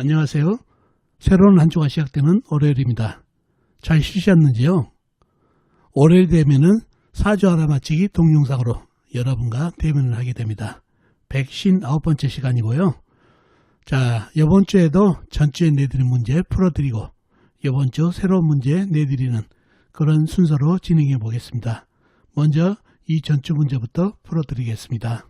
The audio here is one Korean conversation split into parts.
안녕하세요. 새로운 한 주가 시작되는 월요일입니다. 잘 쉬셨는지요? 월요일 되면은 사주 알아맞히기 동영상으로 여러분과 대면을 하게 됩니다. 159번째 시간이고요. 자, 이번 주에도 전주에 내드린 문제 풀어드리고 이번 주 새로운 문제 내드리는 그런 순서로 진행해 보겠습니다. 먼저 이 전주 문제부터 풀어드리겠습니다.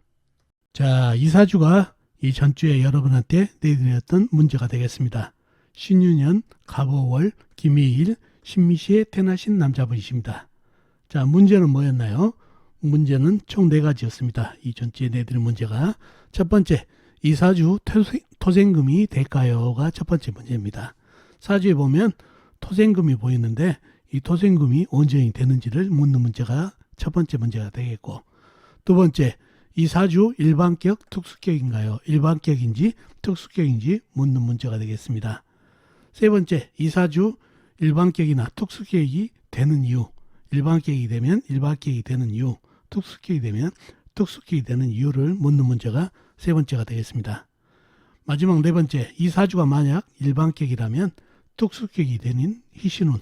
자, 이 사주가 이 전주에 여러분한테 내드렸던 문제가 되겠습니다. 신유년 갑오월 김희일 신미시에 태어나신 남자분이십니다. 자, 문제는 뭐였나요? 문제는 총 네 가지였습니다. 이 전주에 내드린 문제가 첫 번째, 이 사주 토생, 토생금이 될까요?가 첫 번째 문제입니다. 사주에 보면 토생금이 보이는데 이 토생금이 언제 되는지를 묻는 문제가 첫 번째 문제가 되겠고 두 번째, 이 사주 일반격, 특수격인가요? 일반격인지 특수격인지 묻는 문제가 되겠습니다. 세 번째, 이 사주 일반격이나 특수격이 되는 이유, 일반격이 되면 일반격이 되는 이유, 특수격이 되면 특수격이 되는 이유를 묻는 문제가 세 번째가 되겠습니다. 마지막 네 번째, 이 사주가 만약 일반격이라면 특수격이 되는 희신운,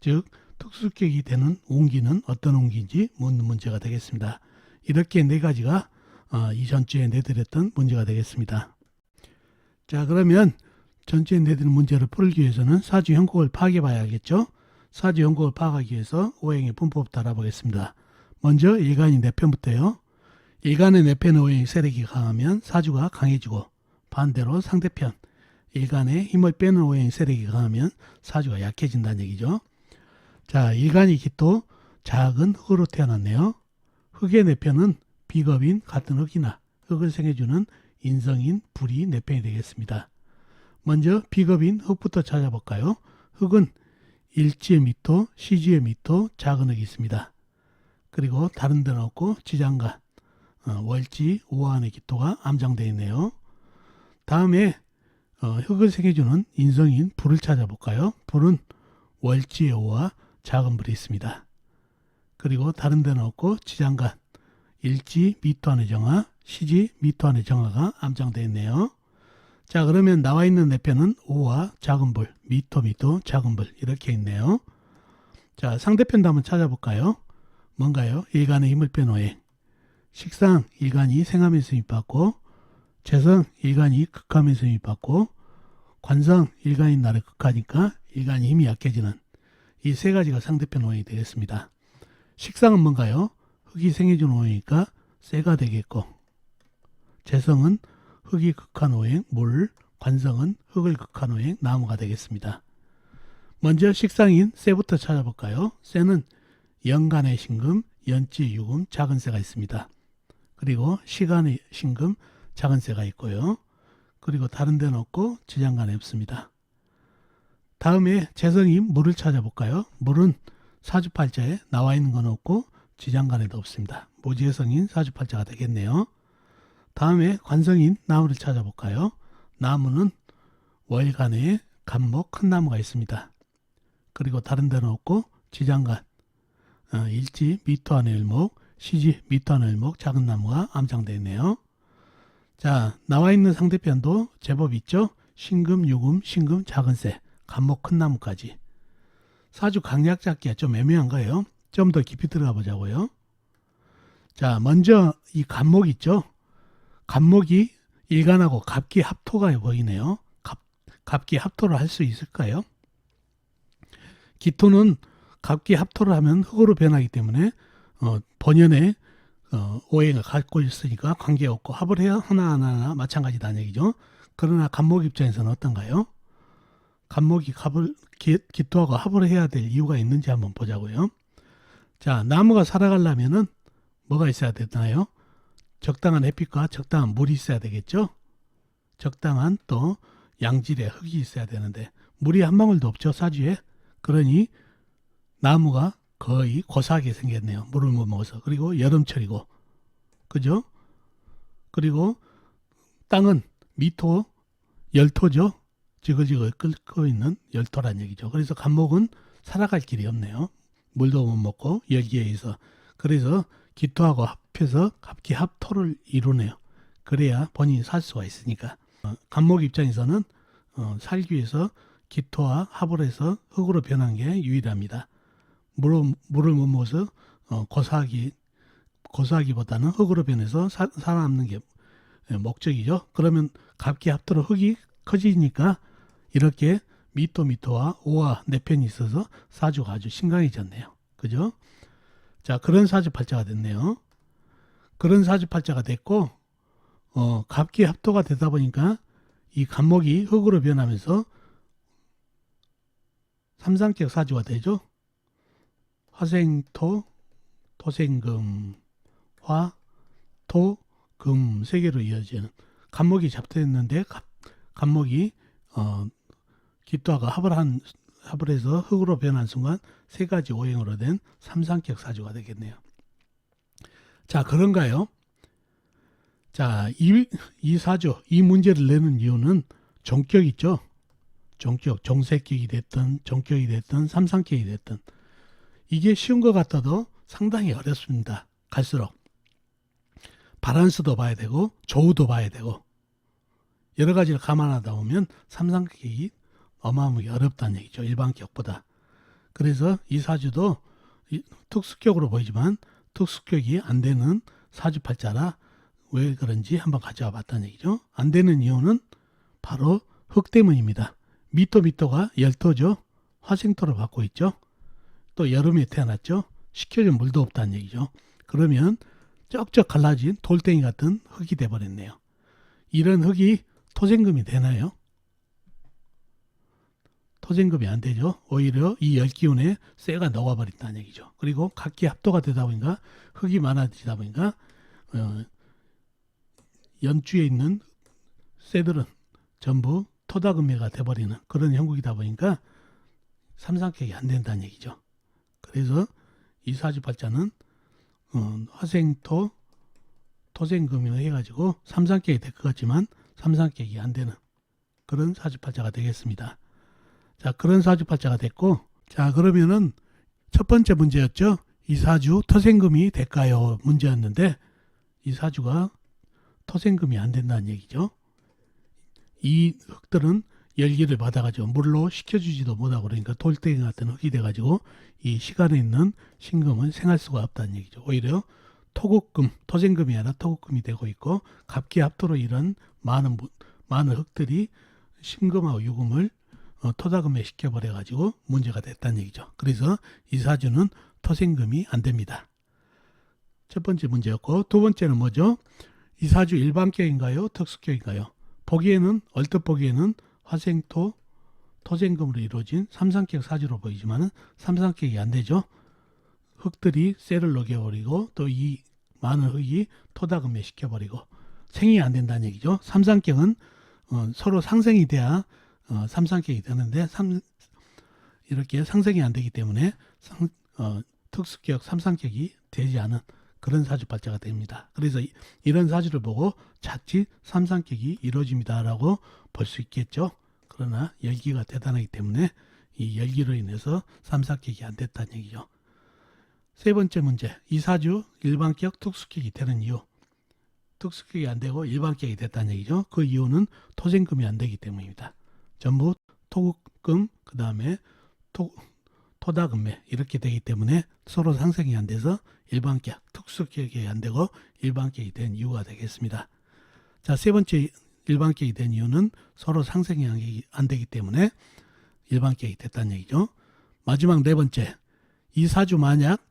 즉 특수격이 되는 운기는 어떤 운기인지 묻는 문제가 되겠습니다. 이렇게 네 가지가 어, 이 전 주에 내드렸던 문제가 되겠습니다. 자 그러면 전주에 내드린 문제를 풀기 위해서는 사주 형국을 파악해 봐야겠죠. 사주 형국을 파악하기 위해서 오행의 분법부터 알아보겠습니다. 먼저 일간이 네 편부터요. 일간의 네 편의 오행 세력이 강하면 사주가 강해지고 반대로 상대편 일간의 힘을 빼는 오행 세력이 강하면 사주가 약해진다는 얘기죠. 자 일간이 기토 작은 흙으로 태어났네요. 흙의 내편은 비겁인 같은 흙이나 흙을 생해주는 인성인 불이 내편이 되겠습니다. 먼저 비겁인 흙부터 찾아볼까요? 흙은 일지의 미토, 시지의 미토, 작은 흙이 있습니다. 그리고 다른 데는 없고 지장간, 어, 월지, 오한의 기토가 암장되어 있네요. 다음에 어, 흙을 생해주는 인성인 불을 찾아볼까요? 불은 월지의 오와 작은 불이 있습니다. 그리고 다른 데는 없고 지장간, 일지 미토안의 정화, 시지 미토안의 정화가 암장되어 있네요. 자 그러면 나와 있는 네 편은 오와 작은 불, 미토 미토 작은 불 이렇게 있네요. 자 상대편도 한번 찾아볼까요? 뭔가요? 일간의 힘을 뺀 오행. 식상 일간이 생하면서 힘받고 재성 일간이 극하면서 힘받고 관성 일간이 나를 극하니까 일간이 힘이 약해지는 이 세 가지가 상대편 오행이 되겠습니다. 식상은 뭔가요? 흙이 생해준 오행이니까 쇠가 되겠고 재성은 흙이 극한 오행 물, 관성은 흙을 극한 오행 나무가 되겠습니다. 먼저 식상인 쇠부터 찾아볼까요? 쇠는 연간의 신금, 연지 유금, 작은 쇠가 있습니다. 그리고 시간의 신금, 작은 쇠가 있고요. 그리고 다른 데는 없고 지장간에 없습니다. 다음에 재성인 물을 찾아볼까요? 물은 사주팔자에 나와 있는 건 없고 지장간에도 없습니다. 모지의성인 사주팔자가 되겠네요. 다음에 관성인 나무를 찾아볼까요? 나무는 월간에 간목 큰 나무가 있습니다. 그리고 다른 데는 없고 지장간, 어, 일지 미토안의 일목, 시지 미토안의 일목 작은 나무가 암장되어 있네요. 자 나와 있는 상대편도 제법 있죠. 신금, 유금, 신금, 작은 새, 간목 큰 나무까지. 사주 강약 잡기가 좀 애매한 거예요. 좀 더 깊이 들어가 보자고요. 자, 먼저 이 간목 있죠? 간목이 일간하고 갑기 합토가 보이네요. 갑, 갑기 합토를 할 수 있을까요? 기토는 갑기 합토를 하면 흙으로 변하기 때문에 어, 본연의 어, 오행을 갖고 있으니까 관계없고 합을 해야 하나하나 마찬가지다는 얘기죠. 그러나 간목 입장에서는 어떤가요? 간목이 갑을 기, 기토하고 합을 해야 될 이유가 있는지 한번 보자고요. 자, 나무가 살아가려면은 뭐가 있어야 되나요? 적당한 햇빛과 적당한 물이 있어야 되겠죠? 적당한 또 양질의 흙이 있어야 되는데 물이 한 방울도 없죠, 사주에. 그러니 나무가 거의 고사하게 생겼네요. 물을 못 먹어서. 그리고 여름철이고. 그죠? 그리고 땅은 미토, 열토죠? 지글지글 끓고 있는 열토란 얘기죠. 그래서 간목은 살아갈 길이 없네요. 물도 못 먹고 열기에 의해서. 그래서 기토하고 합해서 갑기 합토를 이루네요. 그래야 본인이 살 수가 있으니까. 어, 간목 입장에서는 어, 살기 위해서 기토와 합을 해서 흙으로 변한 게 유일합니다. 물을, 물을 못 먹어서 어, 고사하기 고사하기보다는 흙으로 변해서 사, 살아남는 게 예, 목적이죠. 그러면 갑기 합도로 흙이 커지니까 이렇게 미토 미토와 오와 네 편이 있어서 사주가 아주 신강해졌네요. 그죠? 자 그런 사주팔자가 됐네요. 그런 사주팔자가 됐고 어, 갑기 합도가 되다 보니까 이 간목이 흙으로 변하면서 삼상격 사주가 되죠. 화생토, 토생금, 화, 토, 금 세 개로 이어지는 간목이 잡혔는데 갑- 간목이 어, 기토하고 합을 한 합을 해서 흙으로 변한 순간 세 가지 오행으로 된 삼상격 사주가 되겠네요. 자 그런가요? 자, 이, 이 사주, 이 문제를 내는 이유는 종격 있죠? 종격, 종색격이 됐든, 종격이 됐든, 삼상격이 됐든. 이게 쉬운 것 같아도 상당히 어렵습니다. 갈수록. 바란스도 봐야 되고, 조우도 봐야 되고, 여러 가지를 감안하다 보면 삼상격이 어마어마하게 어렵다는 얘기죠. 일반 격보다. 그래서 이 사주도 이 특수격으로 보이지만 특수격이 안 되는 사주팔자라 왜 그런지 한번 가져와 봤다는 얘기죠. 안 되는 이유는 바로 흙 때문입니다. 미토 미토가 열토죠. 화생토를 받고 있죠. 또 여름에 태어났죠. 식혀준 물도 없다는 얘기죠. 그러면 쩍쩍 갈라진 돌덩이 같은 흙이 돼버렸네요. 이런 흙이 토생금이 되나요? 토생금이 안 되죠. 오히려 이 열기운에 쇠가 녹아버린다는 얘기죠. 그리고 각기 합도가 되다 보니까 흙이 많아지다 보니까 어, 연주에 있는 쇠들은 전부 토다금매가 돼버리는 그런 형국이다 보니까 삼상격이 안 된다는 얘기죠. 그래서 이 사주팔자는 어, 화생토 토생금을 해가지고 삼상격이 될 것 같지만 삼상격이 안 되는 그런 사주팔자가 되겠습니다. 자 그런 사주팔자가 됐고 자 그러면은 첫 번째 문제였죠. 이 사주 토생금이 될까요? 문제였는데 이 사주가 토생금이 안 된다는 얘기죠. 이 흙들은 열기를 받아가지고 물로 식혀주지도 못하고 그러니까 돌덩이 같은 흙이 돼가지고 이 시간에 있는 신금은 생할 수가 없다는 얘기죠. 오히려 토국금, 토생금이 아니라 토국금이 되고 있고 갑기 합도로 이런 많은 무- 많은 흙들이 신금하고 유금을 어, 토다금에 시켜버려가지고 문제가 됐다는 얘기죠. 그래서 이 사주는 토생금이 안 됩니다. 첫 번째 문제였고 두 번째는 뭐죠? 이 사주 일반격인가요? 특수격인가요? 보기에는 얼뜻 보기에는 화생토 토생금으로 이루어진 삼상격 사주로 보이지만은 삼상격이 안 되죠. 흙들이 쇠를 녹여버리고 또 이 많은 흙이 토다금에 시켜버리고 생이 안 된다는 얘기죠. 삼상격은 어, 서로 상생이 돼야 어, 삼상격이 되는데 삼, 이렇게 상생이 안 되기 때문에 상, 어, 특수격 삼상격이 되지 않은 그런 사주팔자가 됩니다. 그래서 이, 이런 사주를 보고 자칫 삼상격이 이루어집니다라고 볼 수 있겠죠. 그러나 열기가 대단하기 때문에 이 열기로 인해서 삼상격이 안 됐다는 얘기죠. 세 번째 문제, 이 사주 일반격 특수격이 되는 이유. 특수격이 안 되고 일반격이 됐다는 얘기죠. 그 이유는 토생금이 안 되기 때문입니다. 전부 토국금, 그 다음에 토, 토다금매 이렇게 되기 때문에 서로 상생이 안 돼서 일반격, 특수격이 안 되고 일반격이 된 이유가 되겠습니다. 자, 세 번째 일반격이 된 이유는 서로 상생이 안 되기 때문에 일반격이 됐다는 얘기죠. 마지막 네 번째, 이 사주 만약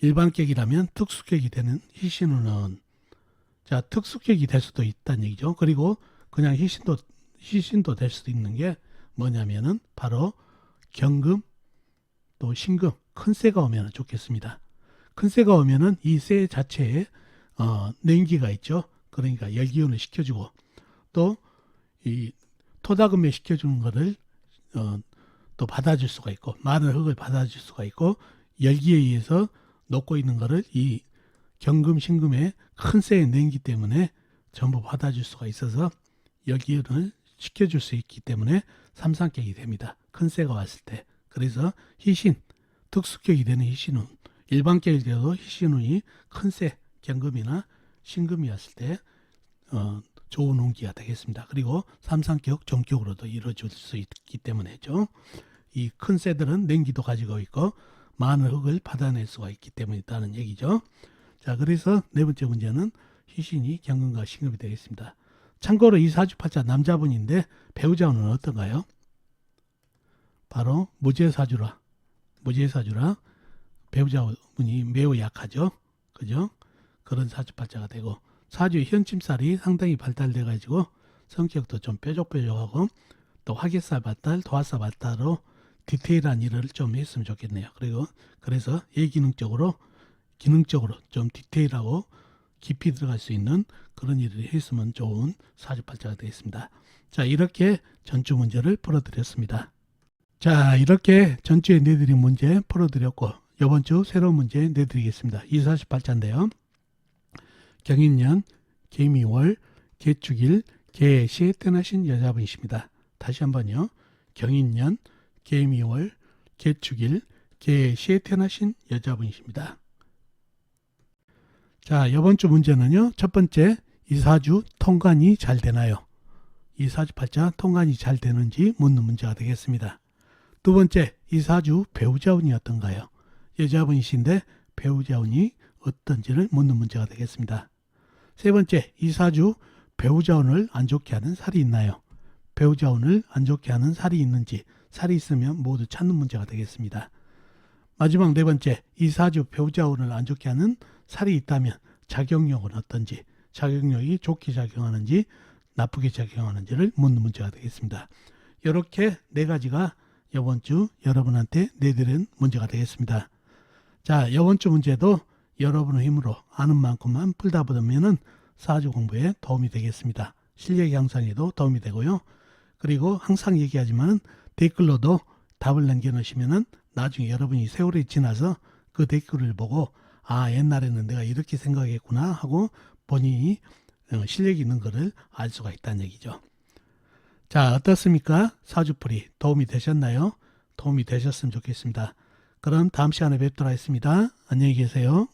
일반격이라면 특수격이 되는 희신은 자 특수격이 될 수도 있다는 얘기죠. 그리고 그냥 희신도 희신도 될 수도 있는 게 뭐냐면은 바로 경금 또 신금 큰 쇠가 오면 좋겠습니다. 큰 쇠가 오면은 이쇠 자체에 어, 냉기가 있죠. 그러니까 열기운을 시켜주고 또 이 토다금에 시켜주는 거를 어, 또 받아줄 수가 있고 많은 흙을 받아줄 수가 있고 열기에 의해서 녹고 있는 거를 이 경금 신금의 큰 쇠에 냉기 때문에 전부 받아줄 수가 있어서 열기운을 시켜줄 수 있기 때문에 삼상격이 됩니다. 큰 쇠가 왔을 때 그래서 희신 특수격이 되는 희신운 일반격이 되도 희신운이 큰쇠 경금이나 신금이었을 때 어, 좋은 운기가 되겠습니다. 그리고 삼상격 전격으로도 이루어질 수 있기 때문에죠. 이 큰 새들은 냉기도 가지고 있고 많은 흙을 받아낼 수가 있기 때문이다는 얘기죠. 자, 그래서 네 번째 문제는 희신이 경금과 신금이 되겠습니다. 참고로 이 사주팔자 남자분인데 배우자는 어떤가요? 바로 무죄사주라. 무죄사주라. 배우자분이 매우 약하죠. 그죠? 그런 사주팔자가 되고 사주 현침살이 상당히 발달돼 가지고 성격도 좀 뾰족뾰족하고 또 화개살 발달, 도화살 발달로 디테일한 일을 좀 했으면 좋겠네요. 그리고 그래서 예기능적으로 기능적으로 좀 디테일하고 깊이 들어갈 수 있는 그런 일을 했으면 좋은 사주팔자가 되겠습니다. 자 이렇게 전주 문제를 풀어드렸습니다. 자 이렇게 전주에 내드린 문제 풀어드렸고 이번 주 새로운 문제 내드리겠습니다. 248자인데요. 경인년 개미월 개축일 개시에 태어나신 여자분이십니다. 다시 한번요. 경인년 개미월 개축일 개시에 태어나신 여자분이십니다. 자, 이번 주 문제는요. 첫 번째, 이사주 통관이 잘 되나요? 이사주 팔자 통관이 잘 되는지 묻는 문제가 되겠습니다. 두 번째, 이사주 배우자운이 어떤가요? 여자분이신데 배우자운이 어떤지를 묻는 문제가 되겠습니다. 세 번째, 이사주 배우자운을 안 좋게 하는 살이 있나요? 배우자운을 안 좋게 하는 살이 있는지, 살이 있으면 모두 찾는 문제가 되겠습니다. 마지막 네 번째, 이사주 배우자운을 안 좋게 하는 살이 있다면 작용력은 어떤지, 작용력이 좋게 작용하는지, 나쁘게 작용하는지를 묻는 문제가 되겠습니다. 이렇게 네 가지가 이번 주 여러분한테 내드린 문제가 되겠습니다. 자, 이번 주 문제도 여러분의 힘으로 아는 만큼만 풀다 보면은 사주 공부에 도움이 되겠습니다. 실력 향상에도 도움이 되고요. 그리고 항상 얘기하지만 댓글로도 답을 남겨놓으시면은 나중에 여러분이 세월이 지나서 그 댓글을 보고 아 옛날에는 내가 이렇게 생각했구나 하고 본인이 어, 실력 있는 것을 알 수가 있다는 얘기죠. 자 어떻습니까? 사주풀이 도움이 되셨나요? 도움이 되셨으면 좋겠습니다. 그럼 다음 시간에 뵙도록 하겠습니다. 안녕히 계세요.